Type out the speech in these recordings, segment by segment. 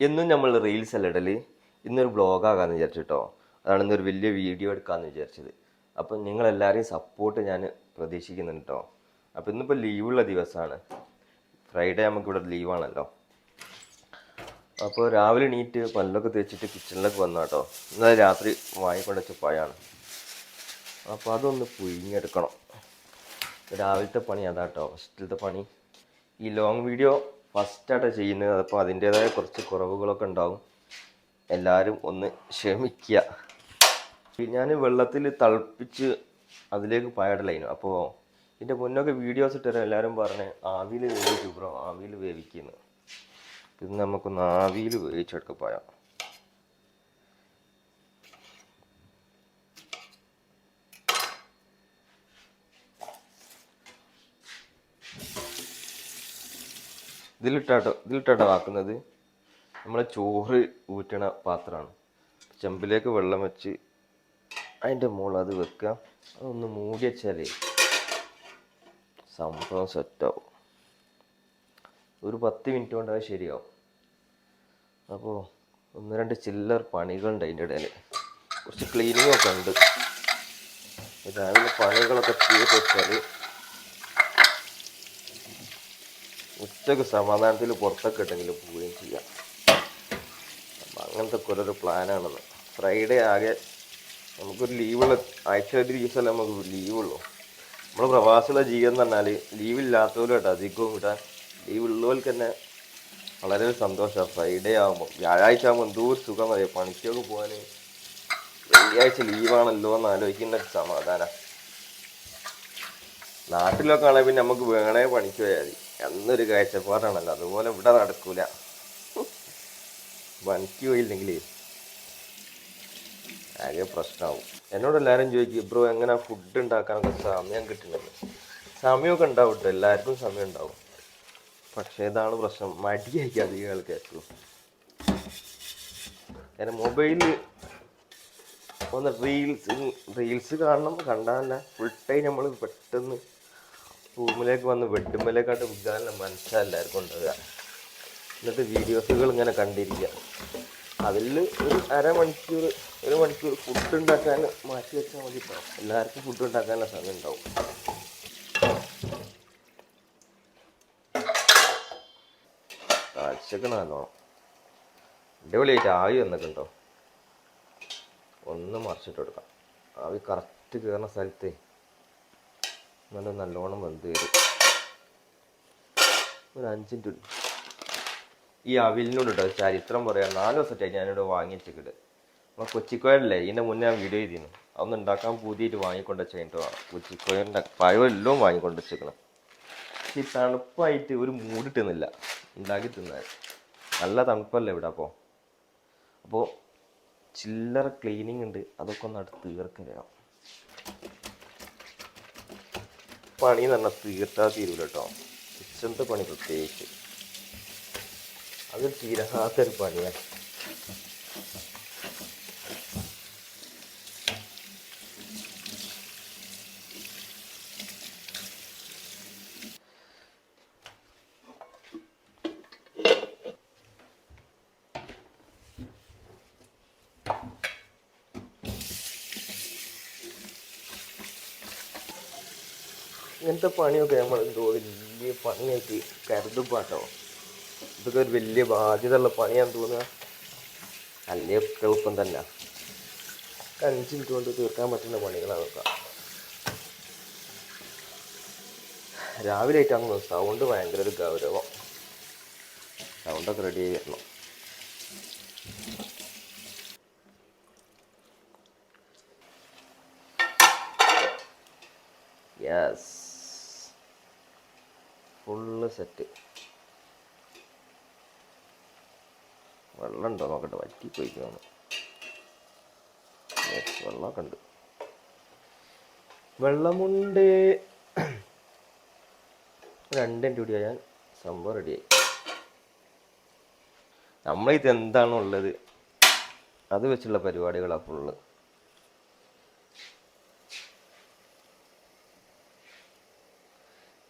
എന്നും നമ്മൾ റീൽസ് അല്ല ഇടൽ. ഇന്നൊരു ബ്ലോഗ് ആകാന്ന് വിചാരിച്ചിട്ടോ. അതാണ് ഇന്നൊരു വലിയ വീഡിയോ എടുക്കാമെന്ന് വിചാരിച്ചത്. അപ്പം നിങ്ങളെല്ലാവരെയും സപ്പോർട്ട് ഞാൻ പ്രതീക്ഷിക്കുന്നുണ്ട് കേട്ടോ അപ്പം ഇന്നിപ്പോൾ ലീവുള്ള ദിവസമാണ് ഫ്രൈഡേ നമുക്കിവിടെ ലീവാണല്ലോ അപ്പോൾ രാവിലെ എണീറ്റ് പല്ലൊക്കെ തേച്ചിട്ട് കിച്ചണിലേക്ക് വന്നു കേട്ടോ ഇന്നലെ രാത്രി വാങ്ങിക്കൊണ്ട് വെച്ച പഴമാണ് അപ്പോൾ അതൊന്ന് പുഴിഞ്ഞെടുക്കണം രാവിലത്തെ പണി അതാട്ടോ. ഫസ്റ്റിലത്തെ പണി. ഈ ലോങ് വീഡിയോ ഫസ്റ്റായിട്ടാണ് ചെയ്യുന്നത്. അപ്പോൾ അതിന്റേതായ കുറച്ച് കുറവുകളൊക്കെ ഉണ്ടാവും. എല്ലാവരും ഒന്ന് ക്ഷമിക്കുക. ഞാൻ വെള്ളത്തിൽ തിളപ്പിച്ച് അതിലേക്ക് പായടലായിരുന്നു അപ്പോൾ ഇതിന്റെ മുന്നൊക്കെ വീഡിയോസ് ഇട്ടുതരാൻ എല്ലാവരും പറഞ്ഞ് ആവിയിൽ വേവിച്ചു ബ്രോ ആവിയിൽ വേവിക്കുന്നു. ഇത് നമുക്കൊന്ന് ആവിയിൽ വേവിച്ചെടുക്ക ഇതിലിട്ടാട്ടോ ഇതിലിട്ടാട്ടോ ആക്കുന്നത്. നമ്മൾ ചോറ് ഊറ്റണ പാത്രമാണ്. ചെമ്പിലേക്ക് വെള്ളം വെച്ച് അതിന്റെ മുകളിൽ അത് വെക്കുക. അതൊന്ന് മൂടി വെച്ചാലേ സംഭവം സെറ്റാവും. ഒരു പത്ത് മിനിറ്റ് കൊണ്ട് അത് ശരിയാവും. അപ്പോൾ ഒന്ന് രണ്ട് ചില്ലർ പണികളുണ്ട് അതിന്റെ ഇടയിൽ കുറച്ച് ക്ലീനിങ് ഒക്കെ ഉണ്ട്. രാവിലെ പണികളൊക്കെ ചെയ്ത് വെച്ചാൽ ഉച്ചയ്ക്ക് സമാധാനത്തിൽ പുറത്തൊക്കെ ഇട്ടെങ്കിലും പോവുകയും ചെയ്യാം. അപ്പം അങ്ങനത്തെ ഒരു പ്ലാനാണെന്ന് ഫ്രൈഡേ ആകെ നമുക്കൊരു ലീവുള്ള ആഴ്ച ഒരു ദിവസമല്ല നമുക്ക് ലീവുള്ളൂ നമ്മൾ പ്രവാസികളുടെ ജീവിതം എന്ന് പറഞ്ഞാൽ ലീവില്ലാത്തവരുമായിട്ട് അധികവും വിടാൻ ലീവുള്ളവർക്ക് തന്നെ വളരെ സന്തോഷമാണ്. ഫ്രൈഡേ ആകുമ്പോൾ വ്യാഴാഴ്ച ആകുമ്പോൾ എന്തോ ഒരു സുഖം അറിയാം? പണിക്കൊക്കെ പോകാൻ വെള്ളിയാഴ്ച ലീവാണല്ലോ എന്ന് ആലോചിക്കുന്ന സമാധാനം. നാട്ടിലൊക്കെ ആണെങ്കിൽ പിന്നെ നമുക്ക് വേണേ പണിക്ക് പോയാൽ മതി. എന്നൊരു കാഴ്ചപ്പാടാണല്ലോ. അതുപോലെ ഇവിടെ നടക്കൂല. പണിക്ക് പോയില്ലെങ്കിലേ ആകെ പ്രശ്നമാവും എന്നോട് എല്ലാവരും ചോദിക്കും ബ്രോ എങ്ങനെ ഫുഡ് ഉണ്ടാക്കാനൊക്കെ സമയം കിട്ടുന്നത്? സമയമൊക്കെ ഉണ്ടാവും കേട്ടോ എല്ലാവർക്കും സമയം ഉണ്ടാവും. പക്ഷേ ഇതാണ് പ്രശ്നം. മടിയായിരിക്കും അധികം ആൾക്കാർക്കും കാരണം മൊബൈലിൽ ഒന്ന് റീൽസ് റീൽസ് കാണണം. കണ്ടാലല്ല ഫുൾ ടൈം നമ്മൾ പെട്ടെന്ന് റൂമിലേക്ക് വന്ന് ബെഡുമ്മലേക്കാട്ട് വിൽക്കാനുള്ള മനസ്സെല്ലാവർക്കും ഉണ്ടാവുക എന്നിട്ട് വീഡിയോസുകൾ ഇങ്ങനെ കണ്ടിരിക്കുക. അതിൽ ഒരു അരമണിക്കൂർ ഒരു മണിക്കൂർ ഫുഡ് ഉണ്ടാക്കാൻ മാറ്റി വെച്ചാൽ മതി എല്ലാവർക്കും ഫുഡ് ഉണ്ടാക്കാനുള്ള സമയം ഉണ്ടാവും. കാഴ്ചക്ക് നല്ലോണം. അടിപൊളിയായിട്ട് ആവി വന്നിട്ടുണ്ടോ? ഒന്ന് മറിച്ചിട്ട് കൊടുക്കാം. ആവി കറക്റ്റ് കയറുന്ന സ്ഥലത്ത് നല്ല നല്ലോണം വെന്ത് വരും ഒരു അഞ്ചിന്റെ ഈ അവിലിനോട് കേട്ടോ ചരിത്രം പറയാം നാല് ദിവസമായിട്ട് ഞാനിവിടെ വാങ്ങിച്ചിട്ട് നമ്മൾ കൊച്ചിക്കോയല്ലേ ഇതിന്റെ മുന്നേ ഞാൻ വീഡിയോ ചെയ്തിരുന്നു അതൊന്നും ഉണ്ടാക്കാൻ പുതിയിട്ട് വാങ്ങിക്കൊണ്ട് വെച്ചിട്ട് കൊച്ചിക്കോയന്റെ പഴമെല്ലാം വാങ്ങിക്കൊണ്ട് വെച്ചേക്കണം. ഈ തണുപ്പായിട്ട് ഒരു മൂടിട്ടുന്നില്ല ഉണ്ടാക്കി തിന്നാൽ നല്ല തണുപ്പല്ലേ ഇവിടെ അപ്പോൾ അപ്പോൾ ചില്ലറ ക്ലീനിങ് ഉണ്ട്. അതൊക്കെ ഒന്ന് അടുത്ത് തീർക്കലാവും പണി എന്ന് പറഞ്ഞാൽ തീർത്താൽ തീരൂല കേട്ടോ കിച്ചണത്തെ പണി പ്രത്യേകിച്ച്. അത് തീരാത്തൊരു പണിയാണ്. ഇങ്ങനത്തെ പണിയൊക്കെ നമ്മൾ എന്തോ വലിയ പണിയായിട്ട് കരുതും പാട്ടോ ഇതൊക്കെ ഒരു വലിയ ബാധ്യത ഉള്ള പണിയാന്ന് തോന്നുക. അല്ലേ എളുപ്പം തന്നെ. അഞ്ച് മിനിറ്റ് കൊണ്ട് തീർക്കാൻ പറ്റുന്ന പണികളാണ് നോക്കാം രാവിലെ ആയിട്ട് അങ്ങ് സൗണ്ട് ഭയങ്കര ഒരു ഗൗരവം. സൗണ്ടൊക്കെ റെഡി ആയി ഫുള്ള് സെറ്റ്. വെള്ളം ഉണ്ടോ നോക്കട്ടെ വറ്റി പോയിക്കാണ് വെള്ളമൊക്കെ ഉണ്ട്. വെള്ളമുണ്ട്. രണ്ടും കൂടി ഞാൻ സംഭവം റെഡിയായി നമ്മളിത് എന്താണുള്ളത് അത് വെച്ചുള്ള പരിപാടികളാണ് ഫുള്ള്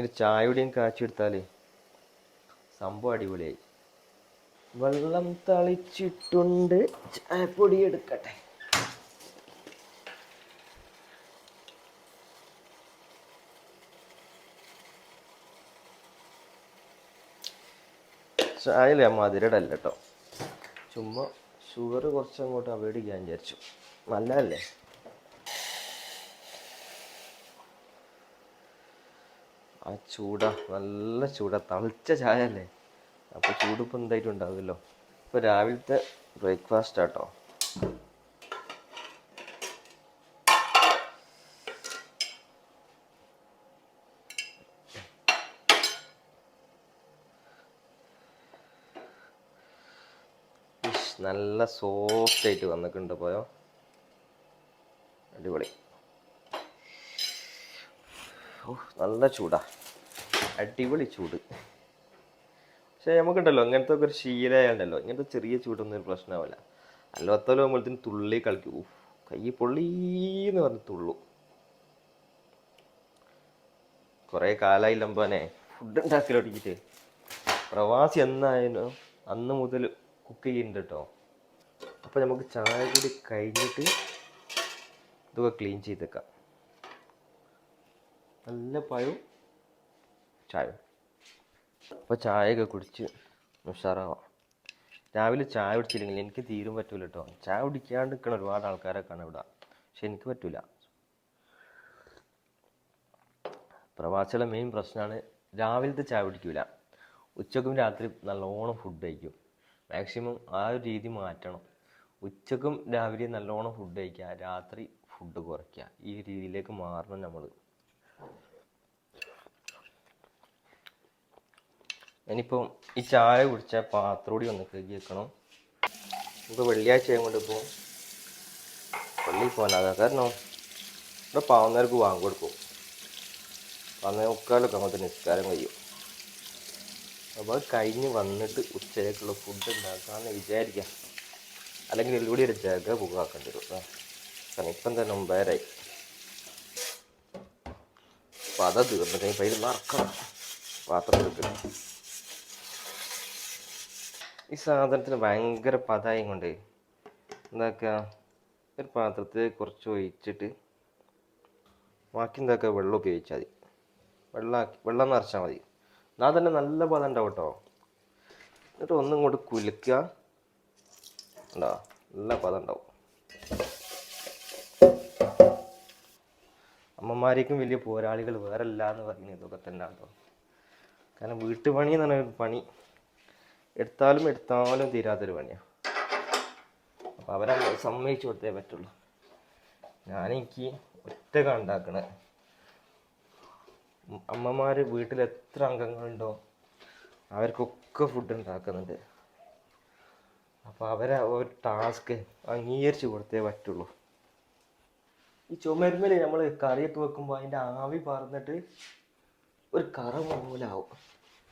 ഒരു ചായയുടെയും കാച്ചി എടുത്താൽ സംഭവം അടിപൊളിയായി. വെള്ളം തളിച്ചിട്ടുണ്ട്. ചായപ്പൊടി എടുക്കട്ടെ. ചായയില്ല മധുരടല്ല കേട്ടോ. ചുമ്മാ ഷുഗർ കുറച്ചങ്ങോട്ട് അവോയ്ഡ് ചെയ്യാൻ വിചാരിച്ചു. നല്ലതല്ലേ? ആ ചൂടാ നല്ല ചൂടാ. തളിച്ച ചായ അല്ലേ അപ്പോൾ ചൂട് ഇപ്പം എന്തായിട്ടും ഉണ്ടാവുമല്ലോ ഇപ്പോൾ രാവിലത്തെ ബ്രേക്ക്ഫാസ്റ്റ് ആട്ടോ. നല്ല സോഫ്റ്റ് ആയിട്ട് വന്നിട്ടുണ്ട് പോയോ? അടിപൊളി. നല്ല ചൂടാ. അടിപൊളി ചൂട്. പക്ഷെ നമുക്കുണ്ടല്ലോ ഇങ്ങനത്തെ ഒക്കെ ഒരു ശീലമായുണ്ടല്ലോ ഇങ്ങനത്തെ ചെറിയ ചൂടൊന്നും ഒരു പ്രശ്നമാവില്ല. അല്ലാത്തല്ലോ നമ്മളത്തിന് തുള്ളി കളിക്കും. കൈ പൊള്ളീന്ന് പറഞ്ഞ് തുള്ളു. കുറേ കാലമായി ഫുഡ് ഉണ്ടാക്കി തുടങ്ങിയിട്ട്. പ്രവാസി എന്നായാലും അന്ന് മുതൽ കുക്ക് ചെയ്യുന്നുണ്ട് കേട്ടോ അപ്പോൾ നമുക്ക് ചായ കൂടി കഴിഞ്ഞിട്ട് ഇതൊക്കെ ക്ലീൻ ചെയ്തേക്കാം. നല്ല പഴവും ചായ അപ്പോൾ ചായയൊക്കെ കുടിച്ച് ഉഷാറാവാം. രാവിലെ ചായ കുടിച്ചില്ലെങ്കിൽ എനിക്ക് തീരും പറ്റൂല കേട്ടോ ചായ കുടിക്കാണ്ട് നിൽക്കണ ഒരുപാട് ആൾക്കാരൊക്കെ ആണ് ഇവിടെ. പക്ഷെ എനിക്ക് പറ്റൂല. പ്രവാസികളുടെ മെയിൻ പ്രശ്നമാണ് രാവിലത്തെ ചായ കുടിക്കൂല. ഉച്ചക്കും രാത്രി നല്ലോണം ഫുഡ് കഴിക്കും. മാക്സിമം ആ ഒരു രീതി മാറ്റണം. ഉച്ചക്കും രാവിലെ നല്ലോണം ഫുഡ് കഴിക്കുക. രാത്രി ഫുഡ് കുറയ്ക്കുക. ഈ രീതിയിലേക്ക് മാറണം നമ്മൾ ഇനിയിപ്പം ഈ ചായ കുടിച്ച പാത്രം കൂടി ഒന്ന് കഴുകി വെക്കണം ഇപ്പോൾ വെള്ളിയാഴ്ച കൊണ്ട് ഇപ്പോൾ പള്ളിയിൽ പോകാനാകാ കാരണം ഇവിടെ പാവുന്നവർക്ക് വാങ്ങി കൊടുക്കും. വന്നേ മുക്കാലൊക്കെ അങ്ങോട്ട് നിസ്കാരം കഴിയും. അപ്പോൾ കഴിഞ്ഞ് വന്നിട്ട് ഉച്ചയ്ക്കുള്ള ഫുഡ് ഉണ്ടാക്കാമെന്ന് വിചാരിക്കാം. അല്ലെങ്കിൽ ഇതിലൂടെ ഒരു ജഗ പുകാക്കേണ്ടി വരും. കാരണം ഇപ്പം തന്നെ ഒമ്പതരായി. അപ്പം അതാ തീർന്നു ഇപ്പം അതിൽ മറക്കണം. പാത്രം എടുക്കണം ഈ സാധനത്തിന് ഭയങ്കര പതായം കൊണ്ട് എന്താക്കുക ഒരു പാത്രത്തിൽ കുറച്ച് ഒഴിച്ചിട്ട് ബാക്കി എന്താക്കുക വെള്ളം ഉപയോഗിച്ചാൽ മതി. വെള്ളമാക്കി വെള്ളം നിറച്ചാൽ മതി. എന്നാൽ തന്നെ നല്ല പതം ഉണ്ടാവും കേട്ടോ. എന്നിട്ട് ഒന്നും ഇങ്ങോട്ട് കുലുക്കുക. ഉണ്ടോ നല്ല പതം ഉണ്ടാവും. അമ്മമാരേക്കും വലിയ പോരാളികൾ വേറെ അല്ല എന്ന് പറയുന്നത് ഇതൊക്കെ തന്നെ കാരണം വീട്ടുപണി എന്ന് പറഞ്ഞ പണി. എടുത്താലും എടുത്താലും തീരാത്തൊരു പണിയാണ് അപ്പം അവരെ സമ്മതിച്ചു കൊടുത്തേ പറ്റുള്ളൂ. ഞാനെനിക്ക് ഒറ്റ ഉണ്ടാക്കണേ അമ്മമാർ വീട്ടിൽ എത്ര അംഗങ്ങളുണ്ടോ അവർക്കൊക്കെ ഫുഡ് ഉണ്ടാക്കുന്നുണ്ട്. അപ്പോൾ അവരെ ഒരു ടാസ്ക് അംഗീകരിച്ച് കൊടുത്തേ പറ്റുള്ളൂ. ഈ ചുമരുമേൽ നമ്മൾ കറിയൊക്കെ വെക്കുമ്പോൾ അതിന്റെ ആവി പറന്നിട്ട് ഒരു കറ മൂലാവും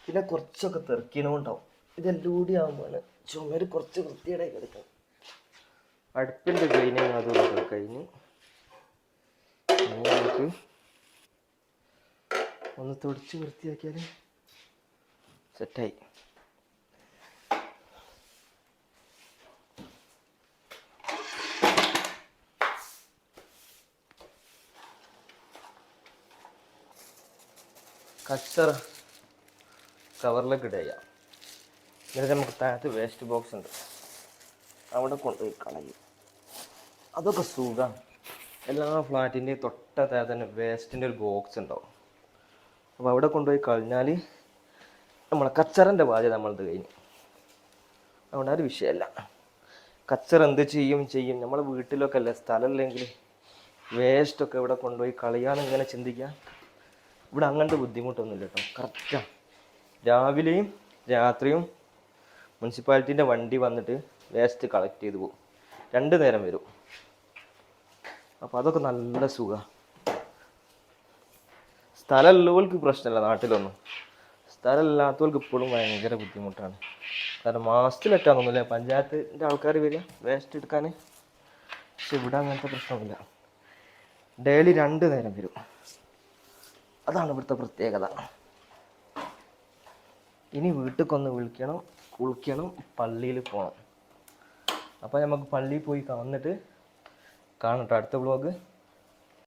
പിന്നെ കുറച്ചൊക്കെ തെറിക്കണമുണ്ടാവും ഇതെല്ലാം കൂടി ആകുമ്പോഴാണ് ചുമര് കുറച്ച് വൃത്തിയുടെ കിടക്കുന്നത് അടുപ്പിന്റെ ക്ലീനിങ് അതും കഴിഞ്ഞ് നമുക്ക് ഒന്ന് തുടച്ച് വൃത്തിയാക്കിയാൽ സെറ്റായി. കച്ചറ കവറിലേക്ക് ഇടുക എന്നിട്ട് നമുക്ക് താഴത്ത് വേസ്റ്റ് ബോക്സ് ഉണ്ട്. അവിടെ കൊണ്ടുപോയി കളയും. അതൊക്കെ സുഖമാണ് എല്ലാ ഫ്ലാറ്റിന്റെയും തൊട്ട താഴെ തന്നെ വേസ്റ്റിന്റെ ഒരു ബോക്സ് ഉണ്ടാവും. അപ്പോൾ അവിടെ കൊണ്ടുപോയി കഴിഞ്ഞാൽ നമ്മളെ കച്ചറന്റെ ബാധ്യത നമ്മളത് കഴിഞ്ഞു. അതുകൊണ്ട് ആ ഒരു വിഷയമല്ല. കച്ചർ എന്ത് ചെയ്യും ചെയ്യും. നമ്മളെ വീട്ടിലൊക്കെ അല്ലേ സ്ഥലമില്ലെങ്കിൽ വേസ്റ്റൊക്കെ ഇവിടെ കൊണ്ടുപോയി കളയാൻ ഇങ്ങനെ ചിന്തിക്കുക ഇവിടെ അങ്ങനത്തെ ബുദ്ധിമുട്ടൊന്നുമില്ല കേട്ടോ. കറക്റ്റാണ് രാവിലെയും രാത്രിയും മുനിസിപ്പാലിറ്റീന്റെ വണ്ടി വന്നിട്ട് വേസ്റ്റ് കളക്ട് ചെയ്ത് പോകും രണ്ട് നേരം വരും. അപ്പോൾ അതൊക്കെ നല്ല സുഖമാണ് സ്ഥലമുള്ളവർക്ക് പ്രശ്നമല്ല നാട്ടിലൊന്നും. സ്ഥലമില്ലാത്തവർക്ക് ഇപ്പോഴും ഭയങ്കര ബുദ്ധിമുട്ടാണ്. കാരണം മാസത്തിലെത്താന്നൊന്നുമില്ല പഞ്ചായത്തിന്റെ ആൾക്കാർ വരിക വേസ്റ്റ് എടുക്കാൻ പക്ഷെ ഇവിടെ അങ്ങനത്തെ പ്രശ്നമില്ല. ഡെയിലി രണ്ട് നേരം വരും. അതാണ് ഇവിടുത്തെ പ്രത്യേകത. ഇനി വീട്ടിൽ കൊന്ന് വിളിക്കണം. കുളിക്കണം പള്ളിയിൽ പോകണം അപ്പോൾ നമുക്ക് പള്ളിയിൽ പോയി വന്നിട്ട് കാണട്ടോ അടുത്ത വ്ളോഗ്